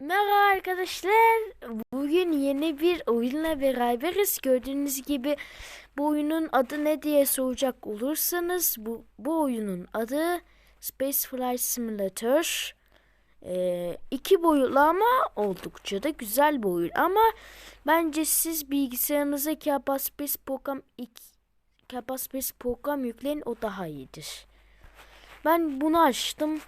Merhaba arkadaşlar. Bugün yeni bir oyunla beraberiz. Gördüğünüz gibi bu oyunun adı ne diye soracak olursanız bu, bu oyunun adı Space Flight Simulator. Ee, iki boyutlu ama oldukça da güzel bir oyun. Ama bence siz bilgisayarınıza Capaspace program 2 Capaspace program yükleyin o daha iyidir. Ben bunu açtım.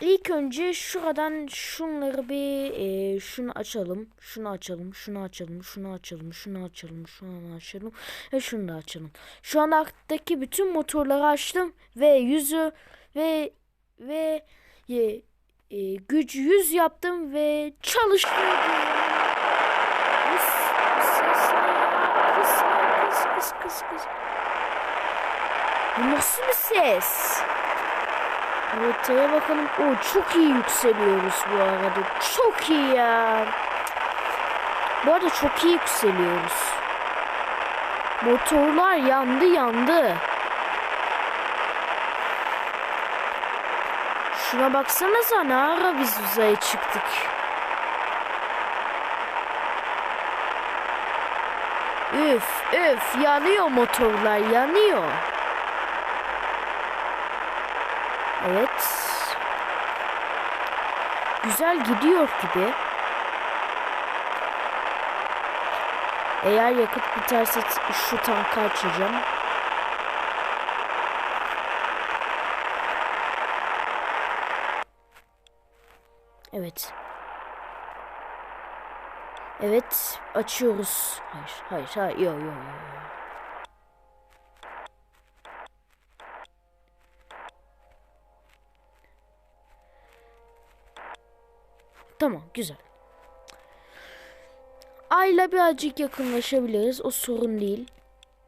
İlk önce şuradan şunları bir e, şunu açalım. Şunu açalım. Şunu açalım. Şunu açalım. Şunu açalım. Şunu açalım. Ve şunu da açalım. Şu an aktaki bütün motorları açtım ve yüzü ve ve e, e, güç 100 yaptım ve çalıştırdım. Bu nasıl bir ses? Haritaya bakalım. O çok iyi yükseliyoruz bu arada. Çok iyi ya. Bu arada çok iyi yükseliyoruz. Motorlar yandı yandı. Şuna baksanıza ne ara biz uzaya çıktık. Üf üf yanıyor motorlar yanıyor. Evet. Güzel gidiyor gibi. Eğer yakıt biterse şu tankı açacağım. Evet. Evet, açıyoruz. Hayır, hayır, hayır, yok, yok, yok. Tamam güzel. Ayla birazcık yakınlaşabiliriz. O sorun değil.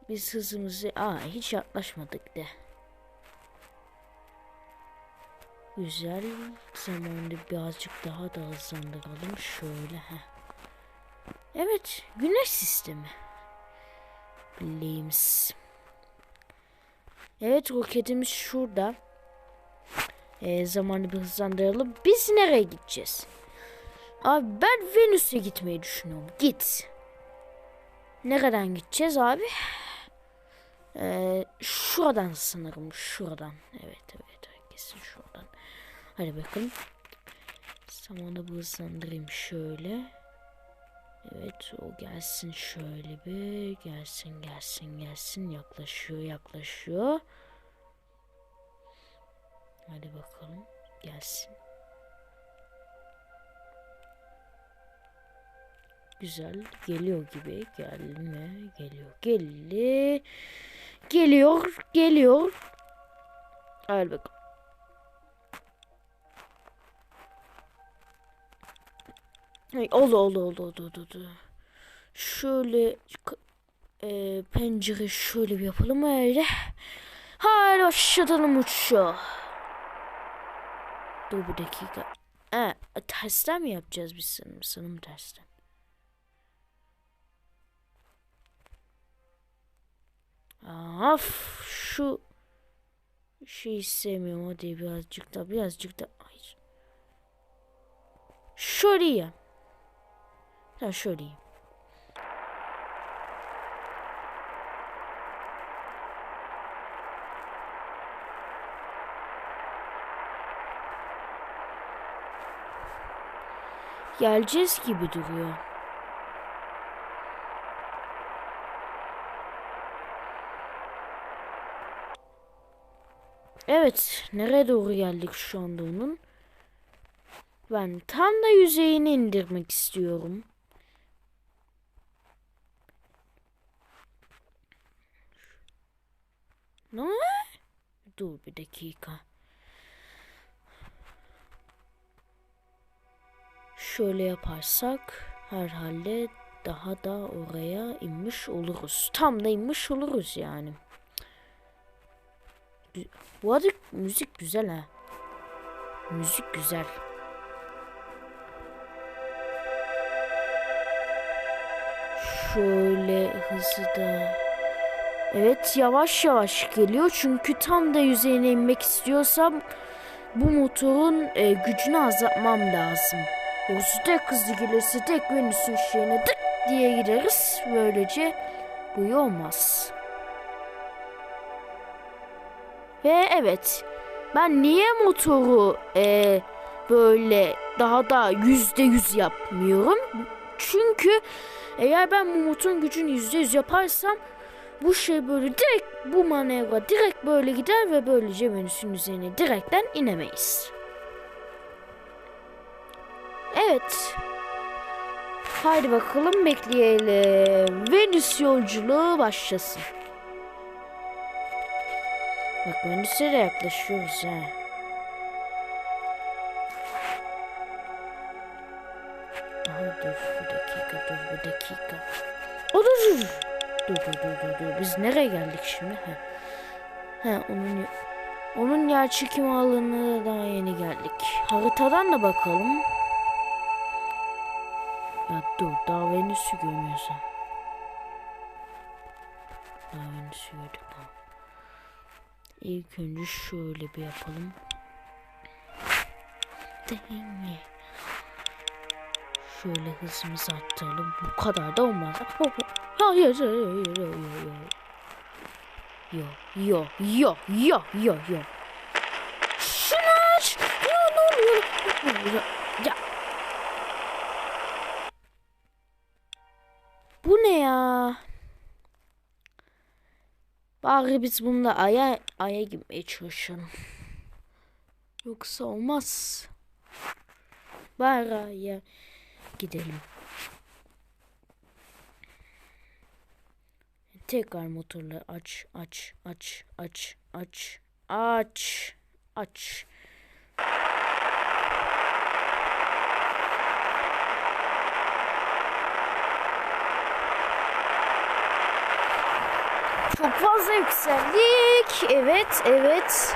Biz hızımızı... Aa hiç yaklaşmadık de. Güzel. Zamanında birazcık daha da hızlandıralım. Şöyle. Heh. Evet. Güneş sistemi. Bileyimiz. Evet roketimiz şurada. Ee, zamanı bir hızlandıralım. Biz nereye gideceğiz? Abi ben Venüs'e gitmeyi düşünüyorum. Git. Nereden gideceğiz abi? Ee, şuradan sanırım. Şuradan. Evet evet. Kesin şuradan. Hadi bakalım. Zamanı bir hızlandırayım şöyle. Evet o gelsin şöyle bir. Gelsin gelsin gelsin. Yaklaşıyor yaklaşıyor. Hadi bakalım. Gelsin. Güzel. Geliyor gibi. Gelme. Geliyor. Geldi. Geliyor. Geliyor. Hadi bakalım. Ay, oldu oldu oldu oldu oldu. Şöyle e, pencere şöyle bir yapalım öyle. Haydi başlatalım uçuşa. Dur bir dakika. E, tersten mi yapacağız biz sanırım? Sanırım tersten. Of şu şeyi sevmiyorum hadi birazcık da birazcık da hayır. Şöyle ya. İyi. Geleceğiz gibi duruyor. Evet, nereye doğru geldik şu anda onun? Ben tam da yüzeyini indirmek istiyorum. Ne? Dur bir dakika. Şöyle yaparsak herhalde daha da oraya inmiş oluruz. Tam da inmiş oluruz yani. Bu arada müzik güzel ha. Müzik güzel. Şöyle hızı da Evet yavaş yavaş geliyor çünkü tam da yüzeyine inmek istiyorsam bu motorun e, gücünü azaltmam lazım. O tek hızlı gelirse tek Venüs'ün şeyine tık diye gideriz. Böylece bu olmaz. Ve evet ben niye motoru e, böyle daha da yüzde yüz yapmıyorum? Çünkü eğer ben bu motorun gücünü yüzde yüz yaparsam bu şey böyle direkt bu manevra direkt böyle gider ve böylece Venüs'ün üzerine direkten inemeyiz. Evet. Haydi bakalım bekleyelim. Venüs yolculuğu başlasın. Bak Venüs'e de yaklaşıyoruz ha. Aha dur bir dakika dur bir dakika. O dur dur. Dur dur dur dur. Biz nereye geldik şimdi? Ha. Ha onun onun yer çekim alanına daha yeni geldik. Haritadan da bakalım. Ya dur daha Venüs'ü görmüyorsan. İlk önce şöyle bir yapalım. Denge. Şöyle hızımızı arttıralım. Bu kadar da olmaz. Hayır, hayır, hayır, hayır, hayır. Yo, yo, yo, yo, yo, yo. Şunu aç. Ya ne oluyor? Ya, ya. Bu ne ya? Bari biz bunda aya aya gitmeye çalışalım. Yoksa olmaz. Bari aya gidelim. Tekrar motorları aç, aç, aç, aç, aç, aç, aç. Çok fazla yükseldik. Evet, evet.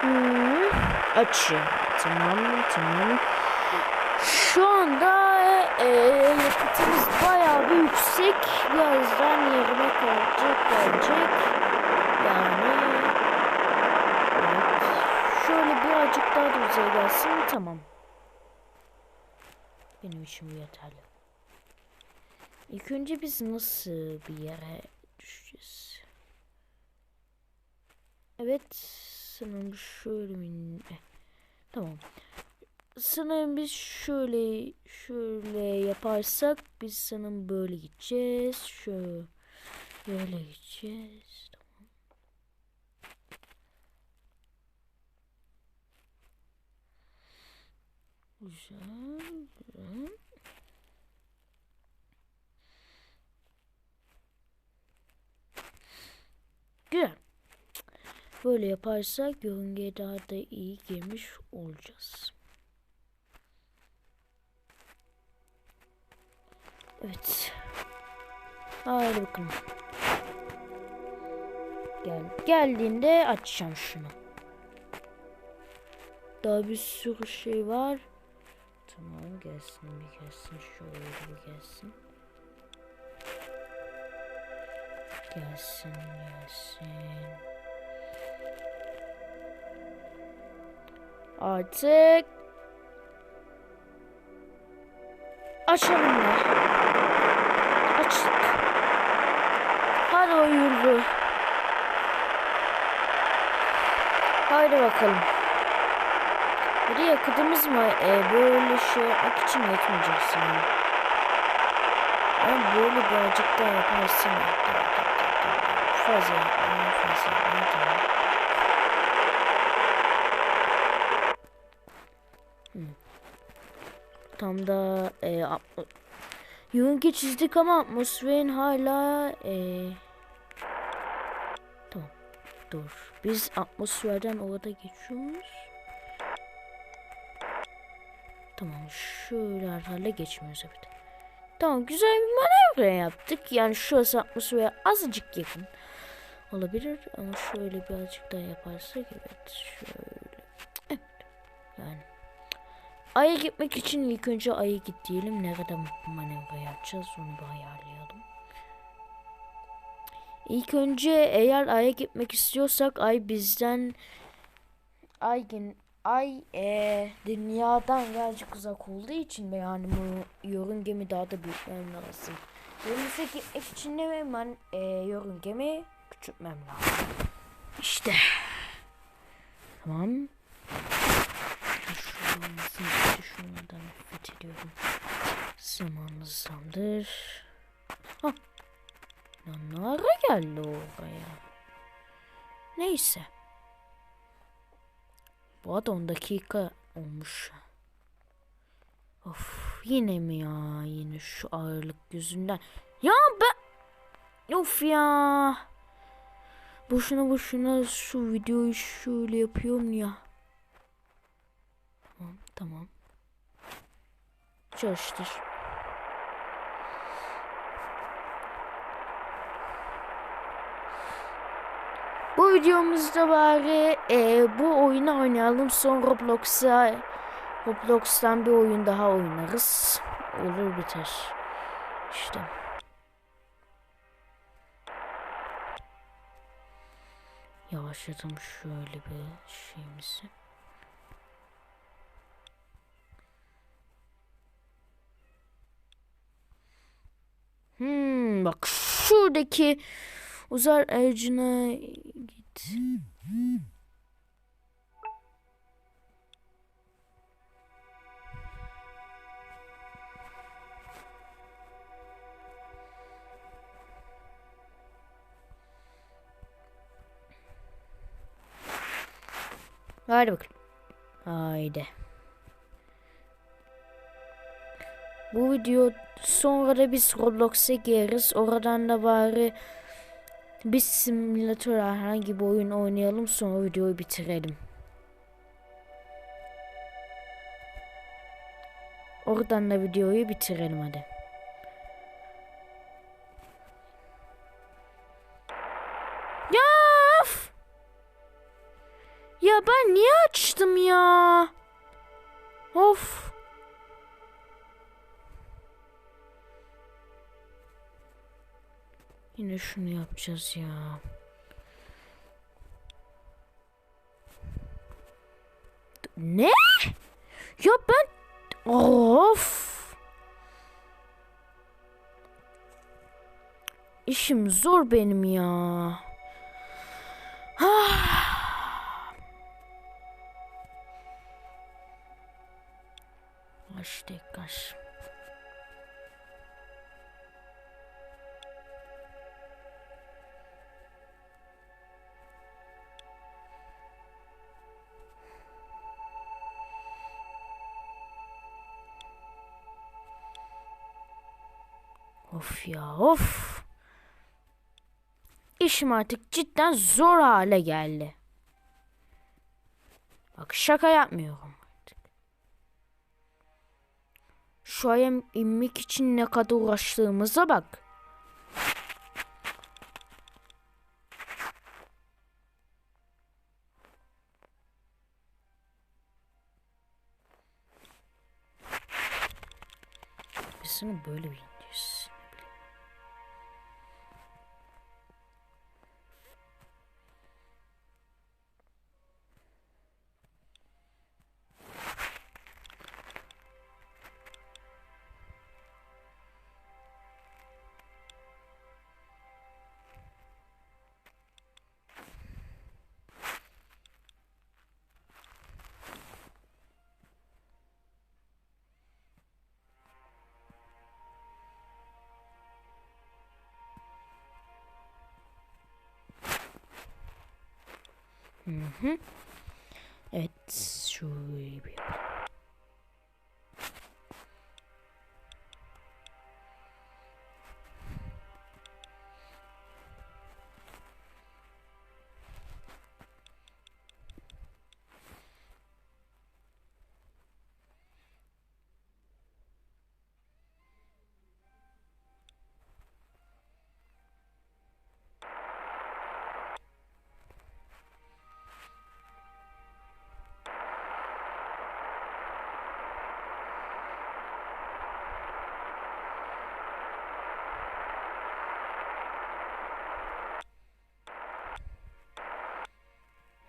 Hmm. Açı. Tamam, tamam. Şu anda e, yakıtımız bayağı bir yüksek. Birazdan yerine kalacak, gelecek. Yani evet. Şöyle birazcık daha da uzaya gelsin. Tamam. Benim için bu yeterli. İlk önce biz nasıl bir yere düşeceğiz? Evet. Sanırım şöyle mi? Eh, Tamam. Sanırım biz şöyle şöyle yaparsak biz sanırım böyle gideceğiz. Şöyle böyle gideceğiz. Tamam. Güzel, güzel. Güzel. Böyle yaparsak yörüngeye daha da iyi girmiş olacağız. Evet. Haydi bakalım. Gel. Geldiğinde açacağım şunu. Daha bir sürü şey var. Tamam gelsin bir gelsin. Şöyle bir gelsin. Gelsin gelsin. Artık açalım da. Açtık. Hadi yürü. Haydi bakalım. Bir de mı? Ee, böyle şey yapmak için yetmeyecek sanırım. Ama böyle birazcık daha yaparsın. Fazla yapma, fazla yapma. Tamam. Tam da e, yörünge çizdik ama atmosferin hala e, tamam dur. Biz atmosferden orada geçiyoruz. Tamam şöyle hala geçmiyoruz evet. Tamam güzel bir manevra yaptık. Yani şurası atmosfere azıcık yakın olabilir ama şöyle birazcık daha yaparsak evet şöyle. Evet yani Ay'a gitmek için ilk önce Ay'a git diyelim. Nerede manevra yapacağız onu bir ayarlayalım. İlk önce eğer Ay'a gitmek istiyorsak Ay bizden Ay, ay e, dünyadan birazcık uzak olduğu için ve yani bu yörüngemi daha da büyütmem lazım. Denize gitmek için de hemen e, yörüngemi küçültmem lazım. İşte. Tamam. Şuransın şundan nefret ediyorum. Zamanlı sandır. Ha. Lan ne ara geldi oraya? Neyse. Bu arada 10 dakika olmuş. Of yine mi ya? Yine şu ağırlık yüzünden. Ya ben... Of ya. Boşuna boşuna şu videoyu şöyle yapıyorum ya. Tamam. Çalıştır. Bu videomuzda bari e, bu oyunu oynayalım. Sonra Roblox'a Roblox'tan bir oyun daha oynarız. Olur biter. İşte. Yavaşladım şöyle bir şeyimizi. Hmm, bak şuradaki uzar ağacına git. Hadi bakalım. Haydi. Bu video sonra da biz Roblox'a gireriz. Oradan da bari bir simülatör herhangi bir oyun oynayalım sonra videoyu bitirelim. Oradan da videoyu bitirelim hadi. Ya! of! Ya ben niye açtım ya? Of. Yine şunu yapacağız ya. Ne? Ya ben of. İşim zor benim ya. Kaç kaç. Of ya of. İşim artık cidden zor hale geldi. Bak şaka yapmıyorum artık. Şu ayım inmek için ne kadar uğraştığımıza bak. Sana böyle bir Hı. Evet, şöyle bir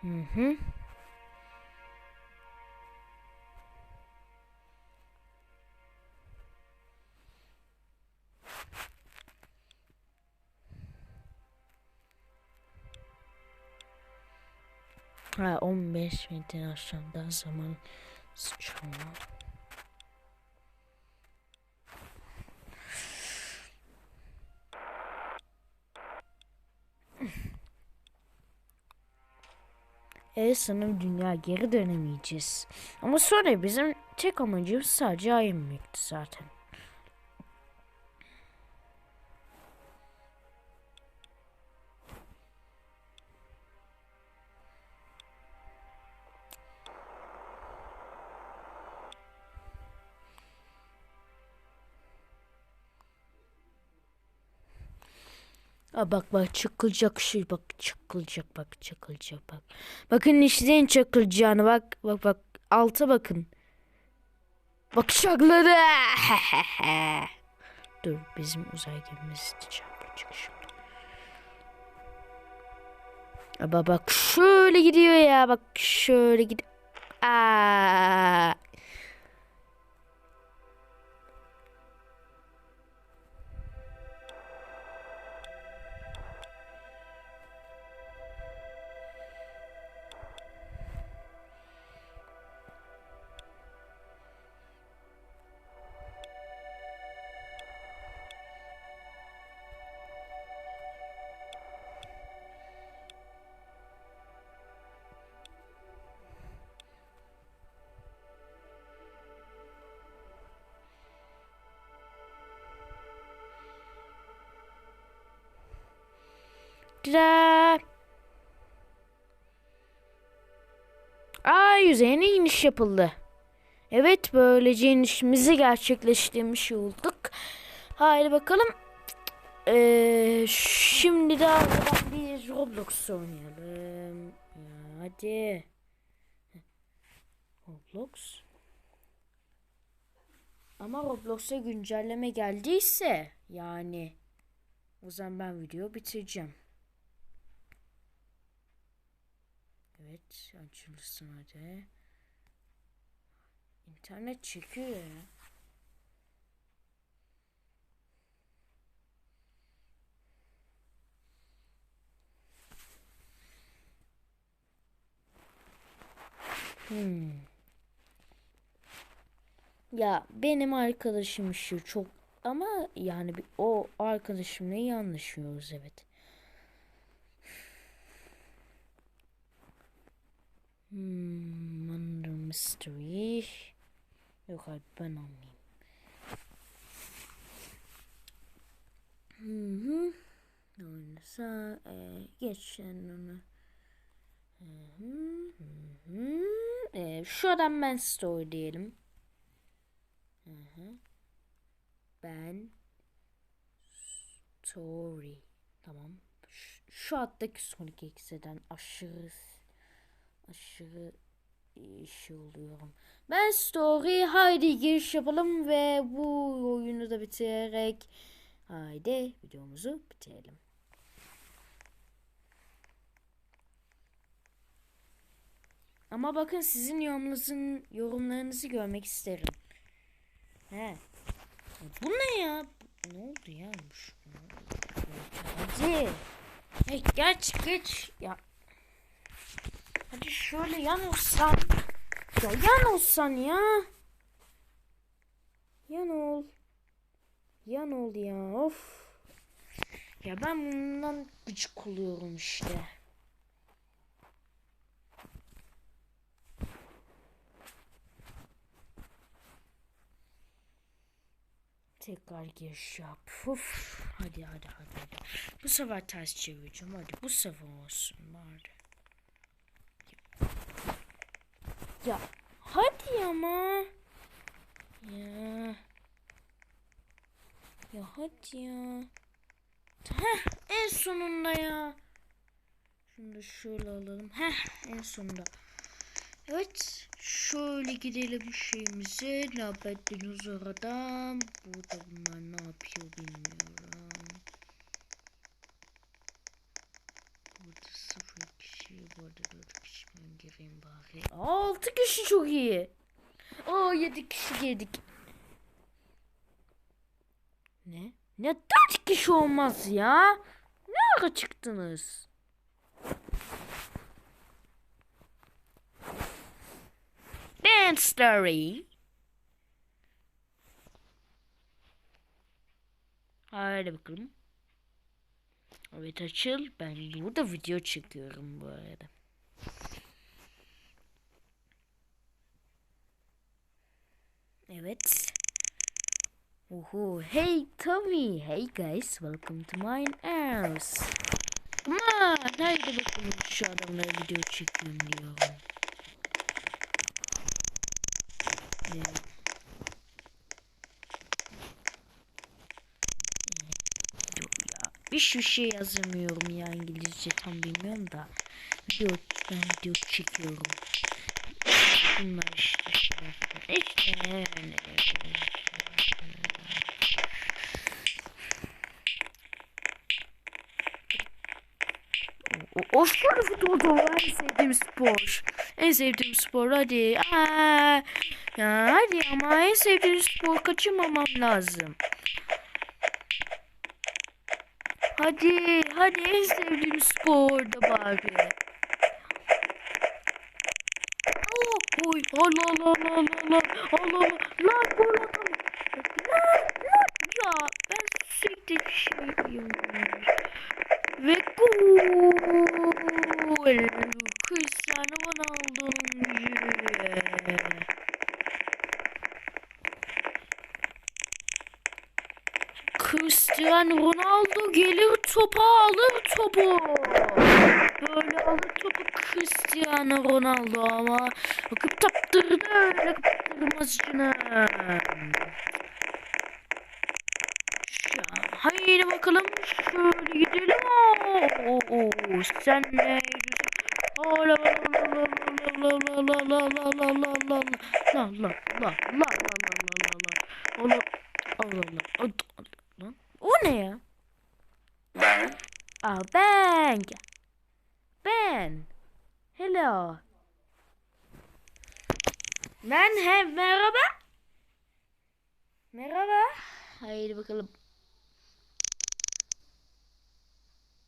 Hı hı. Ha 15 metre aşağıda zaman sıçrama. Sanırım dünya geri dönemeyeceğiz. Ama sonra bizim tek amacımız sadece ay inmekti zaten. Aa, bak bak çakılacak şey bak çakılacak bak çakılacak bak. Bakın işleyin çakılacağını bak bak bak alta bakın. Bak şakladı. Dur bizim uzay gemimiz çarpacak şimdi. Aa, bak şöyle gidiyor ya bak şöyle gidiyor. Aa. Da. Ay yüzeyine iniş yapıldı. Evet böylece inişimizi gerçekleştirmiş olduk. Haydi bakalım. Ee, şimdi de aradan bir Roblox oynayalım. Ya, hadi. Roblox. Ama Roblox'a güncelleme geldiyse yani o zaman ben video bitireceğim. Evet açılsın hadi. İnternet çekiyor ya. Hmm. Ya benim arkadaşım şu çok ama yani o arkadaşımla iyi evet. Hmm, Under Mystery. Yok abi ben almayayım. Hı hı. Oynasa e, geçen onu. Hı hı, hı. E, şu adam ben story diyelim. Hı hı. Ben story. Tamam. Şu, şu alttaki Sonic X'den aşırı aşırı iş oluyorum. Ben story haydi giriş yapalım ve bu oyunu da bitirerek haydi videomuzu bitirelim. Ama bakın sizin yorumlarınızın yorumlarınızı görmek isterim. He. Bu ne ya? Ne oldu ya? Hadi. Hey, geç geç. Ya Hadi şöyle yan olsan. Ya yan olsan ya. Yan ol. Yan ol ya of. Ya ben bundan gıcık oluyorum işte. Tekrar giriş yap. Uf. Hadi hadi hadi. Bu sefer ters çevireceğim. Hadi bu sefer olsun bari. Ya hadi ama. Ya. Ya hadi ya. Heh en sonunda ya. Şunu da şöyle alalım. Heh en sonunda. Evet. Şöyle gidelim şeyimize. Ne yaptınız orada? Burada bunlar ne yapıyor bilmiyorum. Burada sıfır kişi. Burada dört gireyim bari. Altı kişi çok iyi. Aa yedi kişi girdik. Ne? Ne dört kişi olmaz ya? Ne ara çıktınız? and story. Hadi bakalım. Evet açıl. Ben burada video çekiyorum bu arada. Evet. Oho. Hey Tommy. Hey guys. Welcome to my house. Ama nerede bakalım şu adamlara video çekiyorum diyorum. Evet. Bir şu şey yazamıyorum ya İngilizce tam bilmiyorum da. Video, ben video çekiyorum. Bunlar işte. İşte. O, of course futbol en sevdiğim spor. En sevdiğim spor hadi. Aa, hadi ama en sevdiğim spor kaçırmamam lazım. Hadi hadi en sevdiğim spor da bari. Oh, oy, Allah Allah Allah Allah Allah Allah lan gol atamam. Lan lan ya ben sürekli şey yapıyorum. Ve gol. Cristiano Ronaldo gelir topa alır topu. Böyle alır topu Cristiano Ronaldo ama bakıp taptırdı öyle kaptırmazcına. Ya, haydi bakalım şöyle gidelim. Oo, oo, sen ne Oh, la la la la la la la la la la la la la la la la la la la Allah Allah Allah lan o ne ya? Ben Aa ben. Ben. Hello. Ben he merhaba. Merhaba. Haydi bakalım.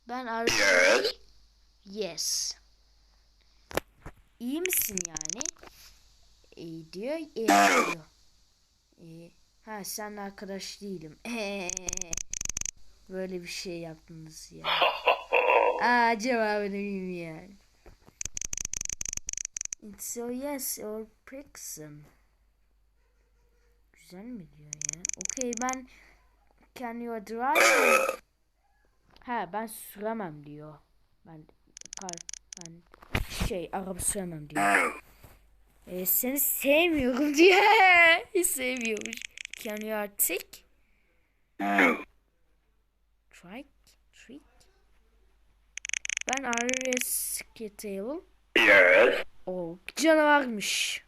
Ben ar Yes. yes. İyi misin yani? İyi diyor iyi diyor. İyi. Ha sen arkadaş değilim. Böyle bir şey yaptınız ya. Aa cevabını bilmiyorum. It's so yes or Prixon. Güzel mi diyor ya? Okey ben can you drive? ha ben süremem diyor. Ben kar ben şey araba süremem diyor. Ee, seni sevmiyorum diye. Hiç sevmiyormuş. Can you artık? Trick. Trick. Ben Ares Kitable. Yes. Oh, canavarmış.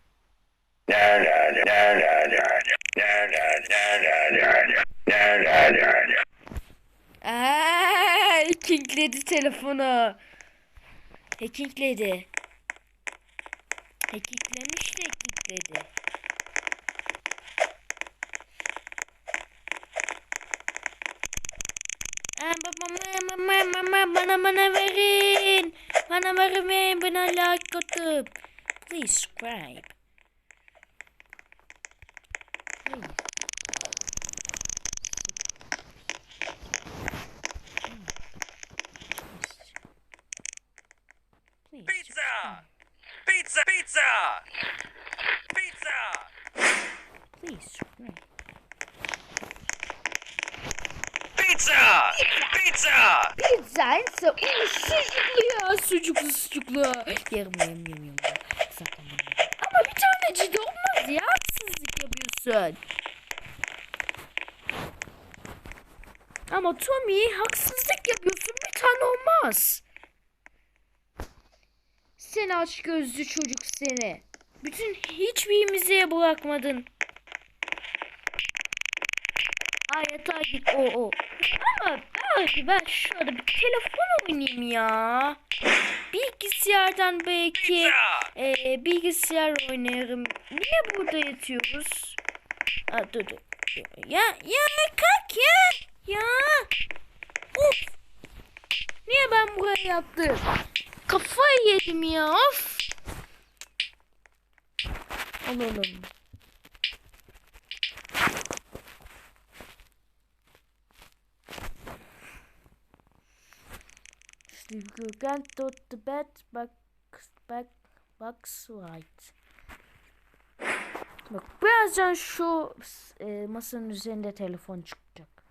Aaa, hackingledi telefonu. Hackingledi. Hackinglemiş de hackingledi. Bana bana verin. Bana verin, bana like atıp. Please subscribe. Pizza! Pizza! Pizza! Pizza! Pizza! Pizza ise o sucuklu ya sucuklu sucuklu. Yerim yerim yerim yerim. Ama bir taneci de olmaz ya. Haksızlık yapıyorsun. Ama Tommy haksızlık yapıyorsun. Bir tane olmaz. Seni aç gözlü çocuk seni. Bütün hiçbirimize bırakmadın. Ay yatağa git o o. Ama belki ben şurada bir telefon oynayayım ya. Bilgisayardan belki e, bilgisayar oynarım. Niye burada yatıyoruz? Ha, dur dur. Ya ya kalk ya. Ya. Of. Niye ben buraya yattım? Kafayı yedim ya. Of. Onu Steve Gürgen tut the bed back back box right. Bak birazdan şu e, masanın üzerinde telefon çıkacak.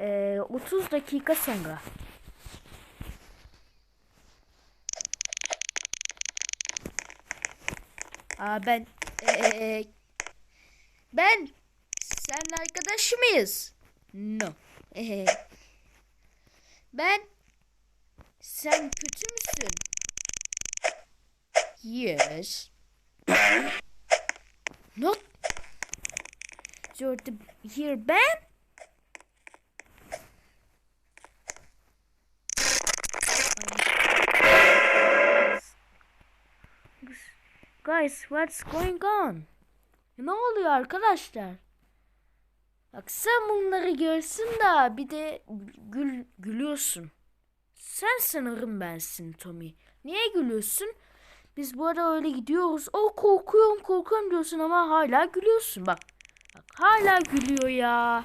E, 30 dakika sonra. Aa ben e, ben sen arkadaş mıyız? No. Ben sen kötü müsün? Yes. Not. You're the here ben? Guys, what's going on? Ne oluyor arkadaşlar? Bak sen bunları görsün da bir de gül, gülüyorsun. Sen sanırım bensin Tommy. Niye gülüyorsun? Biz bu arada öyle gidiyoruz. O korkuyorum korkuyorum diyorsun ama hala gülüyorsun. Bak. Bak hala gülüyor ya.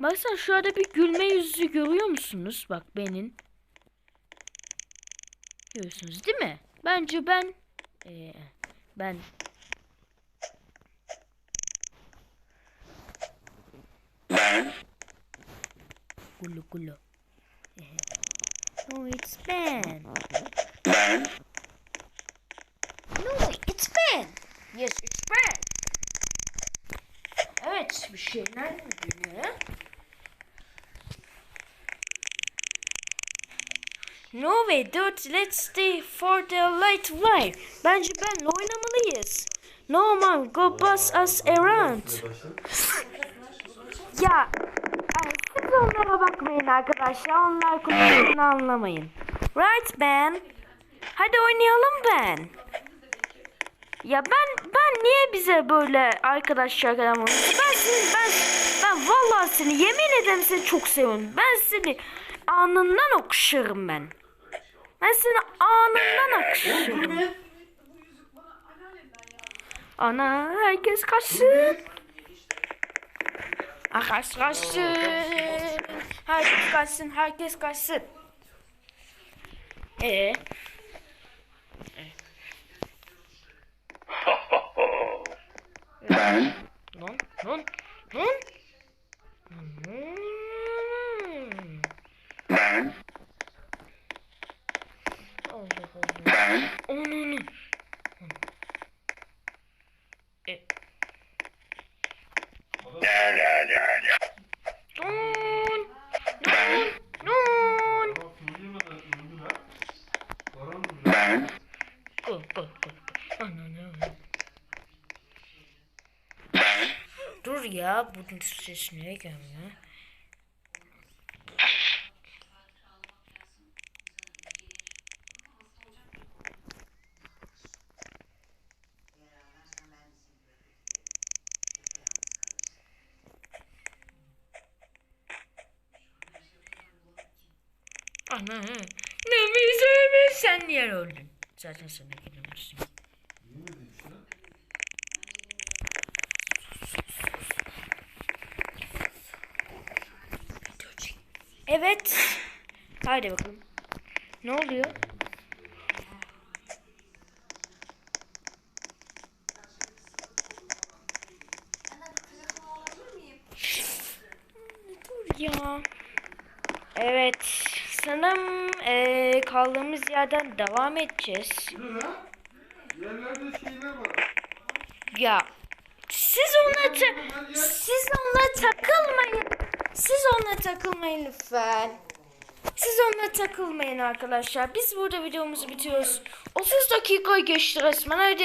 Baksana şurada bir gülme yüzü görüyor musunuz? Bak benim. Görüyorsunuz değil mi? Bence ben ee, ben Ben gulu gulu. No it's Ben. ben No it's Ben. Yes it's Ben. Evet bir şeyler mi dönüyor? No way dude let's stay for the light while. Bence benle oynamalıyız. No man go bus us around. Ya ay, siz onlara bakmayın arkadaşlar. Onlar konuştuğunu anlamayın. Right Ben. Hadi oynayalım Ben. Ya ben ben niye bize böyle arkadaşlar kadar Ben seni ben ben vallahi seni yemin ederim seni çok seviyorum. Ben seni anından okşarım ben. Ben seni anından okşarım. Ana herkes kaçsın. Herkes kaçsın. Herkes kaçsın. Herkes kaçsın. Ee, ben Lan lan lan. Ben ben Onu Nun. ben Nun. ben Go go go. Ananı. ben Dur ya bunun ses niye Ana. Ne mi sen niye öldün? Zaten sana gelemişsin. Evet. Haydi bakalım. Ne oluyor? Dur ya. Evet. Sanırım eee, kaldığımız yerden devam edeceğiz. Yerlerde şeyler var. Ya siz ona ta- siz ona takılmayın. Siz ona takılmayın lütfen. Siz ona takılmayın arkadaşlar. Biz burada videomuzu bitiriyoruz. 30 dakika geçti resmen. Hadi